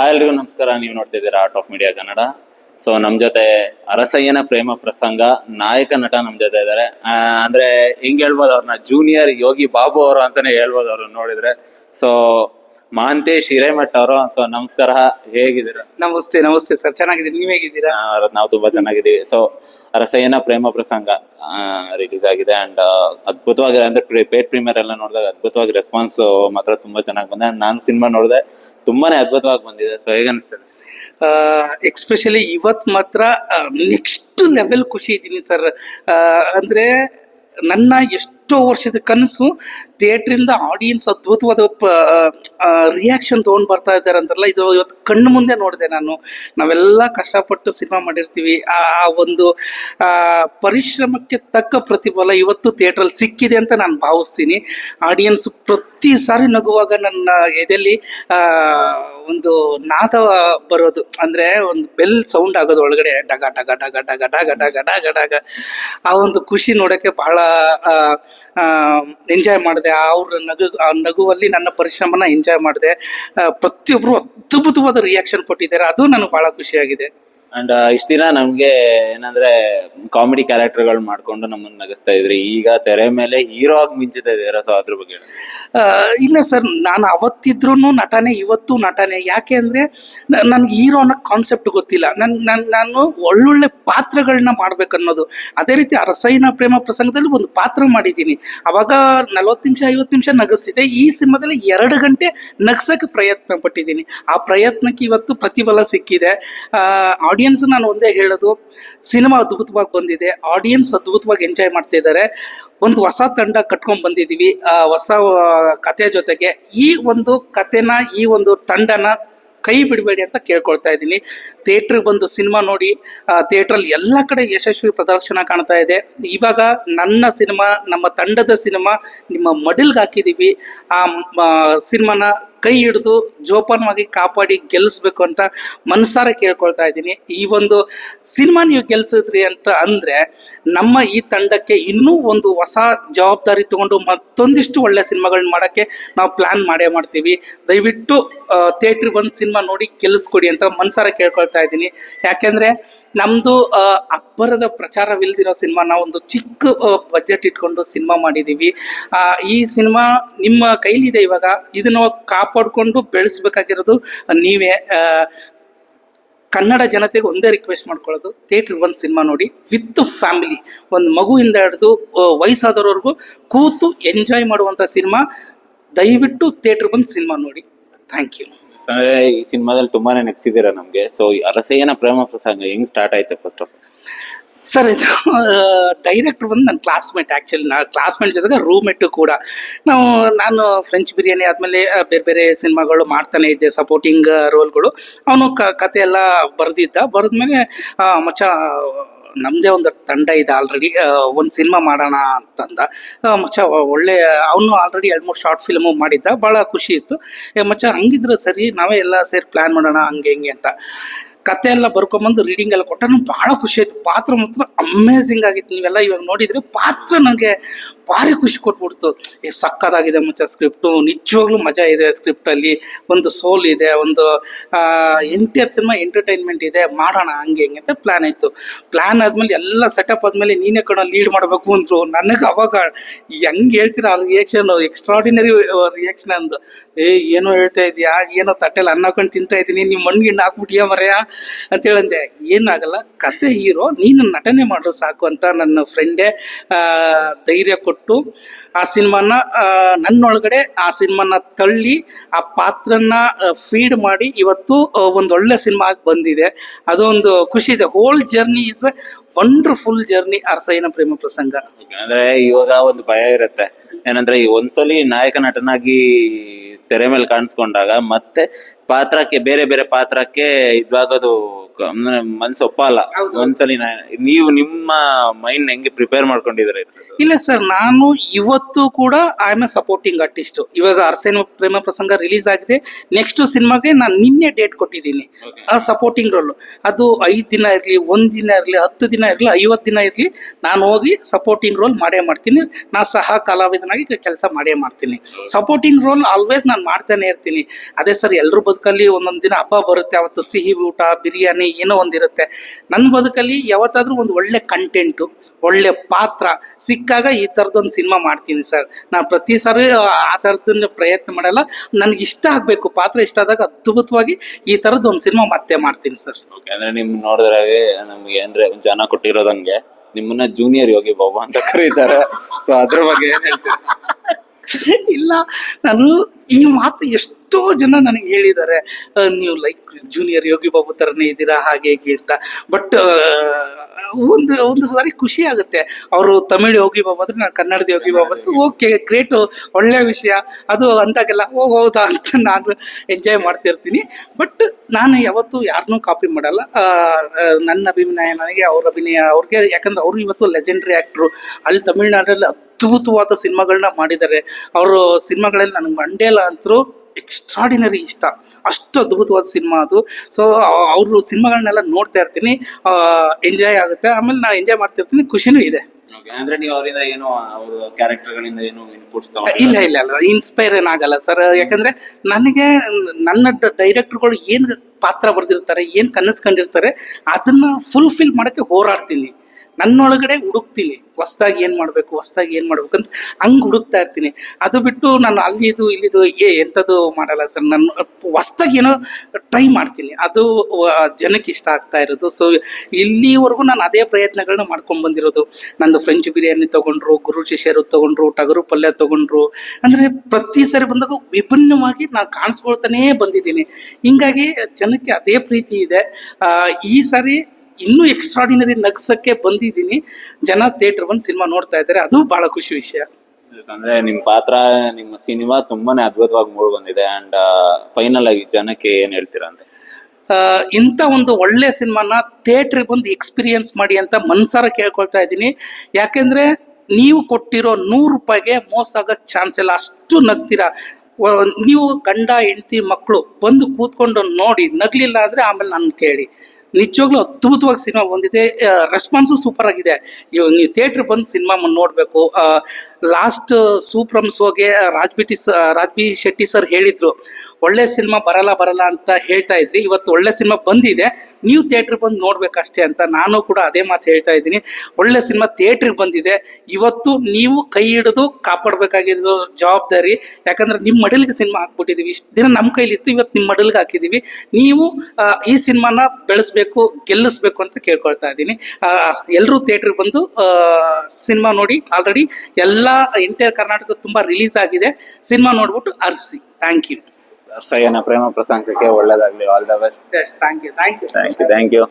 Hi ಎಲ್ರಿಗೂ ನಮಸ್ಕಾರ. ನೀವು ನೋಡ್ತಿದ್ದೀರಾ art of media Kannada so ನಮ್ಮ ಜೊತೆ ಅರಸಯ್ಯನ ಪ್ರೇಮ ಪ್ರಸಂಗ ನಾಯಕ ನಟ ನಮ್ಮ ಜೊತೆ ಇದ್ದಾರೆ. ಅಂದ್ರೆ ಹೆಂಗ್ ಹೇಳ್ಬೋದು ಅವ್ರನ್ನ? ಜೂನಿಯರ್ ಯೋಗಿ ಬಾಬು ಅವರು ಅಂತಾನೆ ಹೇಳ್ಬೋದು ಅವ್ರನ್ನ ನೋಡಿದ್ರೆ. ಸೊ ಮಹಾಂತೇಶ್ ಹಿರೇಮಠ್ ಅವರು ಸೊ ನಮಸ್ಕಾರ ಹೇಗಿದ್ದೀರಾ? ನಮಸ್ತೆ ನಮಸ್ತೆ ಸರ್. ಚೆನ್ನಾಗಿದ್ದೀನಿ ನೀವು ಹೇಗಿದ್ದೀರಾ? ನಾವು ತುಂಬಾ ಚೆನ್ನಾಗಿದ್ದೀವಿ. ಸೊ ಅರಸಯ್ಯನ ಪ್ರೇಮ ಪ್ರಸಂಗ ರಿಲೀಸ್ ಆಗಿದೆ ಅಂಡ್ ಅದ್ಭುತವಾಗಿ ಅಂದ್ರೆ ಪೇಟ್ ಪ್ರೀಮಿಯರ್ ಎಲ್ಲ ನೋಡಿದಾಗ ಅದ್ಭುತವಾಗಿ ರೆಸ್ಪಾನ್ಸ್ ಮಾತ್ರ ತುಂಬಾ ಚೆನ್ನಾಗಿ ಬಂದೆ ಅಂಡ್ ನಾನು ಸಿನಿಮಾ ನೋಡಿದೆ ತುಂಬಾನೇ ಅದ್ಭುತವಾಗಿ ಬಂದಿದೆ. ಸೊ ಹೇಗೆ ಅನಿಸ್ತದೆ ಎಕ್ಸ್ಪೆಷಲಿ ಇವತ್ ಮಾತ್ರ ನೆಕ್ಸ್ಟ್ ಲೆವೆಲ್ ಖುಷಿ ಇದ್ದೀನಿ ಸರ್. ಅಂದ್ರೆ ನನ್ನ ಎಷ್ಟೋ ವರ್ಷದ ಕನಸು ಥಿಯೇಟ್ರಿಂದ ಆಡಿಯನ್ಸ್ ಅದ್ಭುತವಾದ ರಿಯಾಕ್ಷನ್ ತೊಗೊಂಡು ಬರ್ತಾ ಇದ್ದಾರೆ ಅಂತಾರಲ್ಲ, ಇದು ಇವತ್ತು ಕಣ್ಣು ಮುಂದೆ ನೋಡಿದೆ ನಾನು. ನಾವೆಲ್ಲ ಕಷ್ಟಪಟ್ಟು ಸಿನಿಮಾ ಮಾಡಿರ್ತೀವಿ. ಆ ಒಂದು ಪರಿಶ್ರಮಕ್ಕೆ ತಕ್ಕ ಪ್ರತಿಫಲ ಇವತ್ತು ಥಿಯೇಟ್ರಲ್ಲಿ ಸಿಕ್ಕಿದೆ ಅಂತ ನಾನು ಭಾವಿಸ್ತೀನಿ. ಆಡಿಯನ್ಸ್ ಪ್ರತಿ ಸಾರಿ ನಗುವಾಗ ನನ್ನ ಎದೆಯಲ್ಲಿ ಒಂದು ನಾದ ಬರೋದು. ಅಂದ್ರೆ ಒಂದು ಬೆಲ್ ಸೌಂಡ್ ಆಗೋದು ಒಳಗಡೆ. ಡಗ ಡಗ ಡಗ ಡಗ ಡಗ ಡಗ ಡಗ ಡಗ. ಆ ಒಂದು ಖುಷಿ ನೋಡೋಕ್ಕೆ ಬಹಳ ಎಂಜಾಯ್ ಮಾಡಿದೆ. ಅವ್ರ ನಗು, ಆ ನಗುವಲ್ಲಿ ನನ್ನ ಪರಿಶ್ರಮನ ಎಂಜಾಯ್ ಮಾಡಿದೆ. ಪ್ರತಿಯೊಬ್ಬರು ಅದ್ಭುತವಾದ ರಿಯಾಕ್ಷನ್ ಕೊಟ್ಟಿದ್ದಾರೆ. ಅದು ನನಗೆ ಭಾಳ ಖುಷಿಯಾಗಿದೆ. ಅಂಡ್ ಇಷ್ಟ ದಿನ ನಮ್ಗೆ ಏನಂದ್ರೆ ಕಾಮಿಡಿ ಕ್ಯಾರೆಕ್ಟರ್ಗಳು ಮಾಡ್ಕೊಂಡು ನಮ್ಮನ್ನ ನಗಿಸ್ತಾ ಇದ್ರಿ. ಈಗ ತೆರೆ ಮೇಲೆ ಹೀರೋ ಆಗಿ ಮಿಂಚುತ್ತಾ ಇದೆ ಸೊ ಅದ್ರ ಬಗ್ಗೆ ಇಲ್ಲ ಸರ್, ನಾನು ಅವತ್ತಿದ್ರೂ ನಟನೆ, ಇವತ್ತು ನಟನೆ. ಯಾಕೆ ಅಂದರೆ ನನ್ಗೆ ಹೀರೋ ಅನ್ನೋ ಕಾನ್ಸೆಪ್ಟ್ ಗೊತ್ತಿಲ್ಲ. ನನ್ ನನ್ನ ನಾನು ಒಳ್ಳೊಳ್ಳೆ ಪಾತ್ರಗಳನ್ನ ಮಾಡ್ಬೇಕನ್ನೋದು. ಅದೇ ರೀತಿ ಅರಸೈನ ಪ್ರೇಮ ಪ್ರಸಂಗದಲ್ಲಿ ಒಂದು ಪಾತ್ರ ಮಾಡಿದ್ದೀನಿ. ಅವಾಗ ನಲವತ್ತು ನಿಮಿಷ, ಐವತ್ತು ನಿಮಿಷ ನಗಿಸ್ತಿದ್ದೆ. ಈ ಸಿನಿಮಾದಲ್ಲಿ ಎರಡು ಗಂಟೆ ನಗ್ಸೋಕ್ಕೆ ಪ್ರಯತ್ನ ಪಟ್ಟಿದ್ದೀನಿ ಆ ಪ್ರಯತ್ನಕ್ಕೆ ಇವತ್ತು ಪ್ರತಿಫಲ ಸಿಕ್ಕಿದೆ. ಆಡಿಯನ್ಸ್ ನಾನು ಒಂದೇ ಹೇಳೋದು ಸಿನಿಮಾ ಅದ್ಭುತವಾಗಿ ಬಂದಿದೆ. ಆಡಿಯನ್ಸ್ ಅದ್ಭುತವಾಗಿ ಎಂಜಾಯ್ ಮಾಡ್ತಾ ಇದ್ದಾರೆ. ಒಂದು ಹೊಸ ತಂಡ ಕಟ್ಕೊಂಡು ಬಂದಿದ್ದೀವಿ ಆ, ಹೊಸ ಕಥೆ ಜೊತೆಗೆ ಈ ಒಂದು ಕತೆನ ಈ ಒಂದು ತಂಡನ ಕೈ ಬಿಡಬೇಡಿ ಅಂತ ಕೇಳ್ಕೊಳ್ತಾ ಇದ್ದೀನಿ. ಥಿಯೇಟ್ರಿಗೆ ಬಂದು ಸಿನಿಮಾ ನೋಡಿ ಥಿಯೇಟ್ರಲ್ಲಿ ಎಲ್ಲ ಕಡೆ ಯಶಸ್ವಿ ಪ್ರದರ್ಶನ ಕಾಣ್ತಾ ಇದೆ. ಇವಾಗ ನನ್ನ ಸಿನಿಮಾ ನಮ್ಮ ತಂಡದ ಸಿನಿಮಾ ನಿಮ್ಮ ಮಡಿಲ್ಗೆ ಹಾಕಿದ್ದೀವಿ ಆ ಸಿನಿಮಾನ ಕೈ ಹಿಡಿದು ಜೋಪಾನವಾಗಿ ಕಾಪಾಡಿ ಗೆಲ್ಲಿಸ್ಬೇಕು ಅಂತ ಮನಸಾರ ಕೇಳ್ಕೊಳ್ತಾ ಇದ್ದೀನಿ. ಈ ಒಂದು ಸಿನಿಮಾ ನೀವು ಗೆಲ್ಸಿದ್ರಿ ಅಂತ ಅಂದರೆ ನಮ್ಮ ಈ ತಂಡಕ್ಕೆ ಇನ್ನೂ ಒಂದು ಹೊಸ ಜವಾಬ್ದಾರಿ ತಗೊಂಡು ಮತ್ತೊಂದಿಷ್ಟು ಒಳ್ಳೆ ಸಿನಿಮಾಗಳನ್ನ ಮಾಡೋಕ್ಕೆ ನಾವು ಪ್ಲ್ಯಾನ್ ಮಾಡೇ ಮಾಡ್ತೀವಿ. ದಯವಿಟ್ಟು ಥಿಯೇಟ್ರಿಗೆ ಬಂದು ಸಿನಿಮಾ ನೋಡಿ ಗೆಲ್ಲಿಸ್ಕೊಡಿ ಅಂತ ಮನಸಾರ ಕೇಳ್ಕೊಳ್ತಾ ಇದ್ದೀನಿ. ಯಾಕೆಂದರೆ ನಮ್ಮದು ಅಬ್ಬರದ ಪ್ರಚಾರವಿಲ್ದಿರೋ ಸಿನಿಮಾ, ನಾವೊಂದು ಚಿಕ್ಕ ಬಜೆಟ್ ಇಟ್ಕೊಂಡು ಸಿನಿಮಾ ಮಾಡಿದ್ದೀವಿ ಈ ಸಿನಿಮಾ ನಿಮ್ಮ ಕೈಲಿದೆ ಇವಾಗ. ಇದನ್ನು ಕಾಪಾಡಿಕೊಂಡು ಬೆಳೆಸ್ಬೇಕಾಗಿರೋದು ನೀವೇ. ಕನ್ನಡ ಜನತೆಗೆ ಒಂದೇ ರಿಕ್ವೆಸ್ಟ್ ಮಾಡ್ಕೊಳ್ಳೋದು ಥಿಯೇಟ್ರ್ ಒಂದು ಸಿನಿಮಾ ನೋಡಿ ವಿತ್ ಫ್ಯಾಮಿಲಿ ಒಂದು ಮಗುವಿಂದ ಹಿಡಿದು ವಯಸ್ಸಾದವ್ರವರೆಗೂ ಕೂತು ಎಂಜಾಯ್ ಮಾಡುವಂಥ ಸಿನಿಮಾ. ದಯವಿಟ್ಟು ಥಿಯೇಟ್ರ್ ಬಂದು ಸಿನಿಮಾ ನೋಡಿ. ಥ್ಯಾಂಕ್ ಯು ಅಂದ್ರೆ ಈ ಸಿನಿಮಾದಲ್ಲಿ ತುಂಬಾನೇ ನೆಕ್ಸಿದ್ದೀರ ನಮ್ಗೆ? ಸೊ ಅರಸಯ್ಯನ ಪ್ರೇಮ ಪ್ರಸಂಗ ಹೆಂಗ್ ಸ್ಟಾರ್ಟ್ ಆಯ್ತು ಫಸ್ಟ್ ಆಫ್ ಸರ್, ಇದು ಡೈರೆಕ್ಟರ್ ಬಂದು ನನ್ನ ಕ್ಲಾಸ್ಮೇಟ್ ಆ್ಯಕ್ಚುಲಿ ನಾ ಕ್ಲಾಸ್ಮೇಟ್ ಜೊತೆಗೆ ರೂಮ್ಮೇಟು ಕೂಡ. ನಾವು, ನಾನು ಫ್ರೆಂಚ್ ಬಿರಿಯಾನಿ ಆದಮೇಲೆ ಬೇರೆ ಬೇರೆ ಸಿನಿಮಾಗಳು ಮಾಡ್ತಾನೆ ಇದ್ದೆ ಸಪೋರ್ಟಿಂಗ್ ರೋಲ್ಗಳು ಅವನು ಕ ಕತೆ ಎಲ್ಲ ಬರೆದಿದ್ದ. ಬರೆದ್ಮೇಲೆ ಮಚ್ಚ ನಮ್ಮದೇ ಒಂದು ತಂಡ ಇದೆ ಆಲ್ರೆಡಿ ಒಂದು ಸಿನಿಮಾ ಮಾಡೋಣ ಅಂತಂದ. ಮಚ್ಚ, ಒಳ್ಳೆ, ಅವನು ಆಲ್ರೆಡಿ ಎರಡು ಮೂರು ಶಾರ್ಟ್ ಫಿಲ್ಮು ಮಾಡಿದ್ದ. ಭಾಳ ಖುಷಿ ಇತ್ತು. ಮಚ್ಚ, ಹಂಗಿದ್ರೆ ಸರಿ, ನಾವೇ ಎಲ್ಲ ಸೇರಿ ಪ್ಲ್ಯಾನ್ ಮಾಡೋಣ, ಹಂಗೆ, ಹಿಂಗೆ ಅಂತ. ಕತೆ ಎಲ್ಲ ಬರ್ಕೊಂಬಂದು ರೀಡಿಂಗ್ ಎಲ್ಲ ಕೊಟ್ಟ ನಂಗೆ ಭಾಳ ಖುಷಿ ಆಯ್ತು. ಪಾತ್ರ ಮಾತ್ರ ಅಮೇಝಿಂಗ್ ಆಗಿತ್ತು. ನೀವೆಲ್ಲ ಇವಾಗ ನೋಡಿದ್ರೆ ಪಾತ್ರ ನನಗೆ ಭಾರಿ ಖುಷಿ ಕೊಟ್ಬಿಡ್ತು. ಈ ಸಕ್ಕತ್ತಾಗಿದೆ ಮುಚ್ಚ ಸ್ಕ್ರಿಪ್ಟು ನಿಜವಾಗ್ಲೂ ಮಜಾ ಇದೆ ಸ್ಕ್ರಿಪ್ಟಲ್ಲಿ ಒಂದು ಸೋಲ್ ಇದೆ, ಒಂದು ಎಂಟಿಯರ್ ಸಿನಿಮಾ ಎಂಟರ್ಟೈನ್ಮೆಂಟ್ ಇದೆ. ಮಾಡೋಣ, ಹಂಗೆ, ಹಿಂಗೆ ಅಂತ ಪ್ಲ್ಯಾನ್ ಆಯಿತು. ಪ್ಲ್ಯಾನ್ ಆದಮೇಲೆ ಎಲ್ಲ ಸೆಟಪ್ ಆದಮೇಲೆ ನೀನೇ ಕಣ ಲೀಡ್ ಮಾಡಬೇಕು ಅಂದರು. ನನಗೆ ಅವಾಗ ಹೆಂಗೆ ಹೇಳ್ತೀರ ಆ ರಿಯಾಕ್ಷನ್ ಎಕ್ಸ್ಟ್ರಾಡಿನರಿ ರಿಯಾಕ್ಷನ್ ಅಂದು. ಏ, ಏನೋ ಹೇಳ್ತಾ ಇದೀಯಾ? ಏನೋ ತಟ್ಟೆಲ್ಲ ಅನ್ನ ಹಾಕೊಂಡು ತಿಂತಾ ಇದ್ದೀನಿ ನೀವು ಮಣ್ಣಿಗೆ ಹಾಕ್ಬಿಟ್ಟಿಯಾ ಮರೆಯ ಅಂತೇಳಂದೆ ಏನಾಗಲ್ಲ ಕತೆ ಹೀರೋ, ನೀನು ನಟನೆ ಮಾಡು ಸಾಕು ಅಂತ ನನ್ನ ಫ್ರೆಂಡೇ ಧೈರ್ಯ ಕೊಟ್ಟು ಆ ಸಿನಿಮಾನ ನನ್ನೊಳಗಡೆ ಆ ಸಿನಿಮಾನ ತಳ್ಳಿ, ಆ ಪಾತ್ರನ ಫೀಡ್ ಮಾಡಿ ಇವತ್ತು ಒಂದು ಒಳ್ಳೆ ಸಿನಿಮಾ ಆಗಿ ಬಂದಿದೆ. ಅದೊಂದು ಖುಷಿ ಇದೆ. Whole journey is wonderful journey ಅರಸೈನ ಪ್ರೇಮ ಪ್ರಸಂಗ. ಅಂದ್ರೆ ಇವಾಗ ಒಂದು ಭಯ ಇರುತ್ತೆ. ಏನಂದ್ರೆ ಈ ಒಂದ್ಸಲಿ ನಾಯಕ ನಟನಾಗಿ ತೆರೆ ಮೇಲೆ ಕಾಣಿಸ್ಕೊಂಡಾಗ ಮತ್ತೆ ಪಾತ್ರಕ್ಕೆ ಬೇರೆ ಬೇರೆ ಪಾತ್ರಕ್ಕೆ ಇದಾಗೋದು ಅಂದ್ರೆ ಮನ್ಸು ಒಪ್ಪಲ್ಲ. ಒಂದ್ಸಲಿ ನೀವು ನಿಮ್ಮ ಮೈಂಡ್ ಹೆಂಗೆ ಪ್ರಿಪೇರ್ ಮಾಡ್ಕೊಂಡಿದ್ರೆ ಇಲ್ಲ ಸರ್ ನಾನು ಇವತ್ತು ಕೂಡ I am a supporting artist ಇವಾಗ ಅರಸೇನ ಪ್ರೇಮ ಪ್ರಸಂಗ ರಿಲೀಸ್ ಆಗಿದೆ. ನೆಕ್ಸ್ಟ್ ಸಿನಿಮಾಗೆ ನಾನು ನಿನ್ನೆ ಡೇಟ್ ಕೊಟ್ಟಿದ್ದೀನಿ. ಆ ಸಪೋರ್ಟಿಂಗ್ ರೋಲ್ ಅದು ಐದು ದಿನ ಇರಲಿ ಒಂದು ದಿನ ಇರಲಿ ಹತ್ತು ದಿನ ಇರಲಿ ಐವತ್ತು ದಿನ ಇರಲಿ ನಾನು ಹೋಗಿ ಸಪೋರ್ಟಿಂಗ್ ರೋಲ್ ಮಾಡೇ ಮಾಡ್ತೀನಿ. ನಾ ಸಹ ಕಲಾವಿದನಾಗಿ ಕೆಲಸ ಮಾಡೇ ಮಾಡ್ತೀನಿ. ಸಪೋರ್ಟಿಂಗ್ ರೋಲ್ ಆಲ್ವೇಸ್ ನಾನು ಮಾಡ್ತಾನೆ ಇರ್ತೀನಿ. ಅದೇ ಸರ್ ಎಲ್ಲರೂ ಬದುಕು ಬದುಕಲ್ಲಿ ಒಂದೊಂದು ದಿನ ಹಬ್ಬ ಬರುತ್ತೆ, ಅವತ್ತು ಸಿಹಿ ಊಟ, ಬಿರಿಯಾನಿ ಏನೋ ಒಂದಿರುತ್ತೆ ನನ್ನ ಬದುಕಲ್ಲಿ ಯಾವತ್ತಾದ್ರೂ ಒಂದು ಒಳ್ಳೆ ಕಂಟೆಂಟು ಒಳ್ಳೆ ಪಾತ್ರ ಸಿಕ್ಕಾಗ ಈ ಥರದ್ದೊಂದು ಸಿನಿಮಾ ಮಾಡ್ತೀನಿ ಸರ್. ನಾನು ಪ್ರತಿ ಸಾರಿ, ಆ ಥರದ್ದನ್ನು ಪ್ರಯತ್ನ ಮಾಡಲ್ಲ. ನನಗೆ ಇಷ್ಟ ಆಗಬೇಕು, ಪಾತ್ರ ಇಷ್ಟ ಆದಾಗ ಅದ್ಭುತವಾಗಿ ಈ ಥರದ್ದೊಂದು ಸಿನಿಮಾ ಮತ್ತೆ ಮಾಡ್ತೀನಿ ಸರ್. ಓಕೆ ಅಂದ್ರೆ ನಿಮ್ ನೋಡಿದ್ರೆ ನಮ್ಗೆ ಅಂದ್ರೆ ಜನ ಕೊಟ್ಟಿರೋದಂಗೆ ನಿಮ್ಮನ್ನ ಜೂನಿಯರ್ ಯೋಗಿ ಬಾಬಾ ಅಂತ ಕರೀತಾರೆ. ಸೊ ಅದ್ರ ಬಗ್ಗೆ ಏನ್ ಹೇಳ್ತೀರಾ? ಇಲ್ಲ, ನಾನು ಈ ಮಾತು ಎಷ್ಟೋ ಜನ ನನಗೆ ಹೇಳಿದ್ದಾರೆ. ನೀವು ಲೈಕ್ ಜೂನಿಯರ್ ಯೋಗಿ ಬಾಬು ಥರನೇ ಇದ್ದೀರಾ, ಹಾಗೆ ಹೇಗೆ ಅಂತ. ಬಟ್ ಒಂದು ಒಂದು ಸಾರಿ ಖುಷಿ ಆಗುತ್ತೆ. ಅವರು ತಮಿಳ್ ಯೋಗಿ ಬಾಬು ಅಂದ್ರೆ ನಾನು ಕನ್ನಡದ ಯೋಗಿ ಬಾಬು ಅಂತ, ಓಕೆ ಗ್ರೇಟು ಒಳ್ಳೆ ವಿಷಯ. ಅದು ಅಂತಾಗೆಲ್ಲ ಓ, ಹೌದಾ ಅಂತ ನಾನು ಎಂಜಾಯ್ ಮಾಡ್ತಿರ್ತೀನಿ. ಬಟ್ ನಾನು ಯಾವತ್ತೂ ಯಾರನ್ನೂ ಕಾಪಿ ಮಾಡಲ್ಲ. ನನ್ನ ಅಭಿನಯ ನನಗೆ, ಅವ್ರ ಅಭಿನಯ ಅವ್ರಿಗೆ, ಯಾಕಂದ್ರೆ ಅವರು ಇವತ್ತು ಲೆಜೆಂಡ್ರಿ ಆ್ಯಕ್ಟ್ರು ಅಲ್ಲಿ ತಮಿಳ್ನಾಡಲ್ಲಿ ಅದ್ಭುತವಾದ ಸಿನಿಮಾಗಳನ್ನ ಮಾಡಿದ್ದಾರೆ. ಅವರು ಸಿನಿಮಾಗಳಲ್ಲಿ ನನಗೆ ಮಂಡೇಲ ಅಂತರೂ ಎಕ್ಸ್ಟ್ರಾಡಿನರಿ ಇಷ್ಟ. ಅಷ್ಟು ಅದ್ಭುತವಾದ ಸಿನಿಮಾ ಅದು. ಸೊ ಅವರು ಸಿನಿಮಾಗಳನ್ನೆಲ್ಲ ನೋಡ್ತಾ ಇರ್ತೀನಿ. ಎಂಜಾಯ್ ಆಗುತ್ತೆ. ಆಮೇಲೆ ನಾನು ಎಂಜಾಯ್ ಮಾಡ್ತಿರ್ತೀನಿ. ಖುಷಿನೂ ಇದೆ. Okay, ಅಂದ್ರೆ ನೀವು ಅವರಿಂದ ಏನು ಅವ್ರ ಕ್ಯಾರೆಕ್ಟರ್ಗಳಿಂದ ಏನು ಇನ್ಪುಟ್ಸ್ ಇಲ್ಲ ಇಲ್ಲ ಅಲ್ಲ ಇನ್ಸ್ಪೈರ್ ಏನಾಗಲ್ಲ ಸರ್ ಯಾಕಂದ್ರೆ ನನಗೆ ನನ್ನ ಡೈರೆಕ್ಟರ್ಗಳು ಏನು ಪಾತ್ರ ಬರೆದಿರ್ತಾರೆ ಏನು ಕನಸ್ಕೊಂಡಿರ್ತಾರೆ ಅದನ್ನ ಫುಲ್ಫಿಲ್ ಮಾಡೋಕ್ಕೆ ಹೋರಾಡ್ತೀನಿ. ನನ್ನೊಳಗಡೆ ಹುಡುಕ್ತೀನಿ. ಹೊಸ್ದಾಗಿ ಏನು ಮಾಡಬೇಕು, ಹೊಸ್ದಾಗಿ ಏನು ಮಾಡಬೇಕು ಅಂತ ಹಂಗೆ ಹುಡುಕ್ತಾ ಇರ್ತೀನಿ. ಅದು ಬಿಟ್ಟು ನಾನು ಅಲ್ಲಿದು ಇಲ್ಲಿದು ಏ ಎಂಥದ್ದು ಮಾಡಲ್ಲ ಸರ್. ನಾನು ಹೊಸ್ದಾಗಿ ಏನೋ ಟ್ರೈ ಮಾಡ್ತೀನಿ. ಅದು ಜನಕ್ಕೆ ಇಷ್ಟ ಆಗ್ತಾ ಇರೋದು. ಸೊ ಇಲ್ಲಿವರೆಗೂ ನಾನು ಅದೇ ಪ್ರಯತ್ನಗಳನ್ನ ಮಾಡ್ಕೊಂಡು ಬಂದಿರೋದು. ನಂದು ಫ್ರೆಂಚ್ ಬಿರಿಯಾನಿ ತೊಗೊಂಡ್ರು, ಗುರು ಶಿಷ್ಯರು ತೊಗೊಂಡ್ರು, ಟಗರು ಪಲ್ಯ ತೊಗೊಂಡ್ರು. ಅಂದರೆ ಪ್ರತಿ ಸರಿ ಬಂದಾಗ ವಿಭಿನ್ನವಾಗಿ ನಾನು ಕಾಣಿಸ್ಕೊಳ್ತಾನೇ ಬಂದಿದ್ದೀನಿ. ಹಿಂಗಾಗಿ ಜನಕ್ಕೆ ಅದೇ ಪ್ರೀತಿ ಇದೆ. ಈ ಸಾರಿ ಇನ್ನೂ ಎಕ್ಸ್ಟ್ರಾಡಿನರಿ ನಗ್ಸಕ್ಕೆ ಬಂದಿದ್ದೀನಿ. ಜನ ಥಿಯೇಟರ್ ಬಂದು ಸಿನಿಮಾ ನೋಡ್ತಾ ಇದ್ದಾರೆ. ಅದು ಬಹಳ ಖುಷಿ ವಿಷಯ. ಅಂದ್ರೆ ನಿಮ್ ಪಾತ್ರ ನಿಮ್ಮ ಸಿನಿಮಾ ತುಂಬಾನೇ ಅದ್ಭುತವಾಗಿ ಮೂಡ್ ಬಂದಿದೆ ಅಂಡ್ ಫೈನಲ್ ಆಗಿ ಜನಕ್ಕೆ ಏನ್ ಹೇಳ್ತೀರಾ ಅಂತ? ಇಂಥ ಒಂದು ಒಳ್ಳೆ ಸಿನಿಮಾನ ಥಿಯೇಟ್ರಿಗೆ ಬಂದು ಎಕ್ಸ್ಪೀರಿಯನ್ಸ್ ಮಾಡಿ ಅಂತ ಮನ್ಸಾರ ಕೇಳ್ಕೊಳ್ತಾ ಇದ್ದೀನಿ. ಯಾಕೆಂದ್ರೆ ನೀವು ಕೊಟ್ಟಿರೋ ನೂರು ರೂಪಾಯಿಗೆ ಮೋಸ ಆಗೋಕ್ಕೆ ಚಾನ್ಸ್ ಇಲ್ಲ. ಅಷ್ಟು ನಗ್ತೀರಾ? ನೀವು ಗಂಡ ಹೆಂಡತಿ ಮಕ್ಕಳು ಬಂದು ಕೂತ್ಕೊಂಡು ನೋಡಿ ನಗ್ಲಿಲ್ಲ ಆದರೆ ಆಮೇಲೆ ನಾನು ಕೇಳಿ. ನಿಜವಾಗ್ಲೂ ಅದ್ಭುತವಾಗಿ ಸಿನಿಮಾ ಬಂದಿದೆ. ರೆಸ್ಪಾನ್ಸು ಸೂಪರ್ ಆಗಿದೆ. ಇವಾಗ ನೀವು ಥಿಯೇಟ್ರ್ ಬಂದು ಸಿನಿಮಾ ನೋಡಬೇಕು. ಲಾಸ್ಟ್ ಸೂಪ್ರಮ್ ಶೋಗೆ ರಾಜ್ ಬಿಟಿ ಸ ರಾಜ್ ಬಿ ಶೆಟ್ಟಿ ಸರ್ ಹೇಳಿದ್ರು ಒಳ್ಳೆ ಸಿನಿಮಾ ಬರಲ್ಲ ಬರಲ್ಲ ಅಂತ ಹೇಳ್ತಾ ಇದ್ರಿ. ಇವತ್ತು ಒಳ್ಳೆ ಸಿನಿಮಾ ಬಂದಿದೆ. ನೀವು ಥಿಯೇಟ್ರಿಗೆ ಬಂದು ನೋಡ್ಬೇಕಷ್ಟೇ ಅಂತ ನಾನು ಕೂಡ ಅದೇ ಮಾತು ಹೇಳ್ತಾ ಇದ್ದೀನಿ. ಒಳ್ಳೆ ಸಿನಿಮಾ ಥಿಯೇಟ್ರಿಗೆ ಬಂದಿದೆ. ಇವತ್ತು ನೀವು ಕೈ ಹಿಡಿದು ಕಾಪಾಡಬೇಕಾಗಿರೋ ಜವಾಬ್ದಾರಿ. ಯಾಕಂದ್ರೆ ನಿಮ್ಮ ಮಡಲಿಗೆ ಸಿನಿಮಾ ಹಾಕ್ಬಿಟ್ಟಿದ್ದೀವಿ. ಇಷ್ಟು ದಿನ ನಮ್ಮ ಕೈಲಿತ್ತು, ಇವತ್ತು ನಿಮ್ಮ ಮಡಲಿಗೆ ಹಾಕಿದ್ದೀವಿ. ನೀವು ಈ ಸಿನಿಮಾನ ಬೆಳೆಸಬೇಕು, ಗೆಲ್ಲಿಸ್ಬೇಕು ಅಂತ ಕೇಳ್ಕೊಳ್ತಾ ಇದ್ದೀನಿ. ಎಲ್ಲರೂ ಥಿಯೇಟ್ರಿಗೆ ಬಂದು ಸಿನಿಮಾ ನೋಡಿ. ಆಲ್ರೆಡಿ ಎಲ್ಲ ಎಂಟೈರ್ ಕರ್ನಾಟಕ ತುಂಬ ರಿಲೀಸ್ ಆಗಿದೆ. ಸಿನಿಮಾ ನೋಡ್ಬಿಟ್ಟು ಅರ್ಸಿ. Thank you. ಸಯ್ಯನ ಪ್ರೇಮ ಪ್ರಸಂಗಕ್ಕೆ ಒಳ್ಳೇದಾಗ್ಲಿ. All the best thank you thank you thank you